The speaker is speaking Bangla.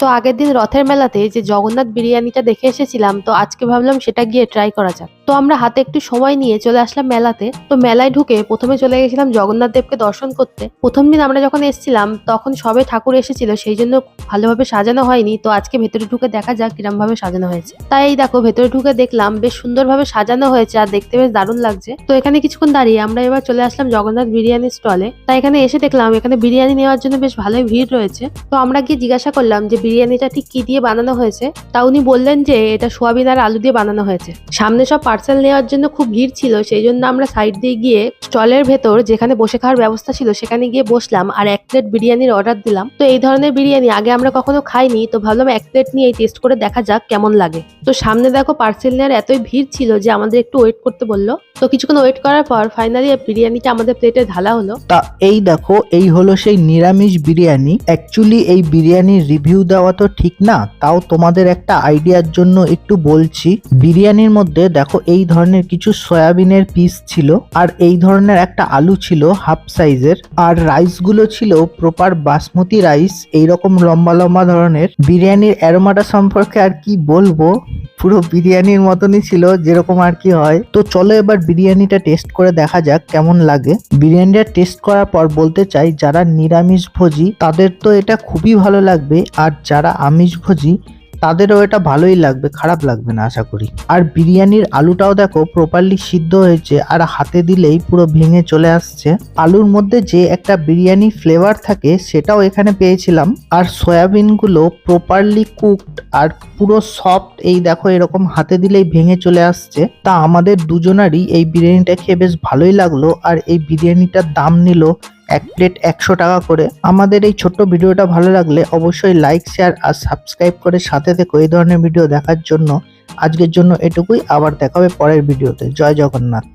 তো আগের দিন রথের মেলাতে যে জগন্নাথ বিরিয়ানিটা দেখে এসেছিলাম, তো আজকে ভাবলাম সেটা গিয়ে ট্রাই করা যাক। তো আমরা হাতে একটু সময় নিয়ে চলে আসলাম মেলাতে। তো মেলায় ঢুকে প্রথমে চলে গেছিলাম জগন্নাথ দেবকে দর্শন করতে। প্রথম দিন আমরা যখন এসেছিলাম, তখন সবে ঠাকুর এসেছিল, সেই জন্য ভালোভাবে সাজানো হয়নি। তো আজকে ভেতরে ঢুকে দেখা যাক কিরম ভাবে সাজানো হয়েছে। তাই এই দেখো, ভেতরে ঢুকে দেখলাম বেশ সুন্দরভাবে সাজানো হয়েছে আর দেখতে বেশ দারুণ লাগছে। তো এখানে কিছুক্ষণ দাঁড়িয়ে আমরা এবার চলে আসলাম জগন্নাথ বিরিয়ানি স্টলে। তাই এখানে এসে দেখলাম, এখানে বিরিয়ানি নেওয়ার জন্য বেশ ভালোই ভিড় রয়েছে। তো আমরা গিয়ে জিজ্ঞাসা করলাম যে বিরিয়ানিটা ঠিক কি দিয়ে বানানো হয়েছে? তা উনি বললেন যে এটা সোয়াবিন আর আলু দিয়ে বানানো হয়েছে। সামনে সব পার্সেল নেওয়ার জন্য খুব ভিড় ছিল, সেই জন্য আমরা সাইড দিয়ে গিয়ে স্টলের ভেতর যেখানে বসে খাওয়ার ব্যবস্থা ছিল, সেখানে গিয়ে বসলাম আর এক প্লেট বিরিয়ানির অর্ডার দিলাম। তো এই ধরনের বিরিয়ানি আগে আমরা কখনো খাইনি, তো ভাবলাম এক প্লেট নিয়ে টেস্ট করে দেখা যাক কেমন লাগে। তো সামনে দেখো পার্সেল নেওয়ার এতই ভিড় ছিল যে আমাদের একটু ওয়েট করতে বলল। তো কিছুক্ষণ ওয়েট করার পর ফাইনালি বিরিয়ানিটা আমাদের প্লেটে ঢালা হলো। তা এই দেখো, এই হলো সেই নিরামিষ বিরিয়ানি। অ্যাকচুয়ালি এই বিরিয়ানির রিভিউ দেওয়া তো ঠিক না, তাও তোমাদের একটা আইডিয়ার জন্য একটু বলছি। বিরিয়ানির মধ্যে দেখো, এই ধরনের কিছু সয়াবিনের পিস ছিল, আর এই ধরনের একটা আলু ছিল হাফ সাইজের আর রাইসগুলো ছিল প্রপার বাসমতি রাইস এইরকম লম্বা লম্বা ধরনের। বিরিয়ানির অ্যারোমাটা সম্পর্কে আর কি বলব? পুরো বিরিয়ানির মতনই ছিল, যেরকম আর কি হয়। তো চলো এবার বিরিয়ানিটা টেস্ট করে দেখা যাক কেমন লাগে। বিরিয়ানিটা টেস্ট করার পর বলতে চাই, যারা নিরামিষ ভোজি তাদের তো এটা খুবই ভালো লাগবে। আর যারা আমিষ ভোজি তাদেরও এটা ভালোই লাগবে, খারাপ লাগবে না আশা করি। আর বিরিয়ানির আলুটাও দেখো প্রপারলি সিদ্ধ হয়েছে, আর হাতে দিলেই পুরো ভেঙে চলে আসছে। আলুর মধ্যে যে একটা বিরিয়ানি ফ্লেভার থাকে সেটাও এখানে পেয়েছিলাম। আর সয়াবিনগুলো প্রপারলি কুকড আর পুরো সফট এই দেখো এরকম হাতে দিলেই ভেঙে চলে আসছে। তা আমাদের দুজনারই এই বিরিয়ানিটা খেয়ে বেশ ভালোই লাগল, আর এই বিরিয়ানিটার দাম নিল এক প্লেট একশো টাকা করে। আমাদের এই ছোট্ট ভিডিওটা ভালো লাগলে অবশ্যই লাইক শেয়ার আর সাবস্ক্রাইব করে সাথে থেকে এই ধরনের ভিডিও দেখার জন্য। আজকের জন্য এটুকুই। আবার দেখাবে পরের ভিডিওতে। জয় জগন্নাথ।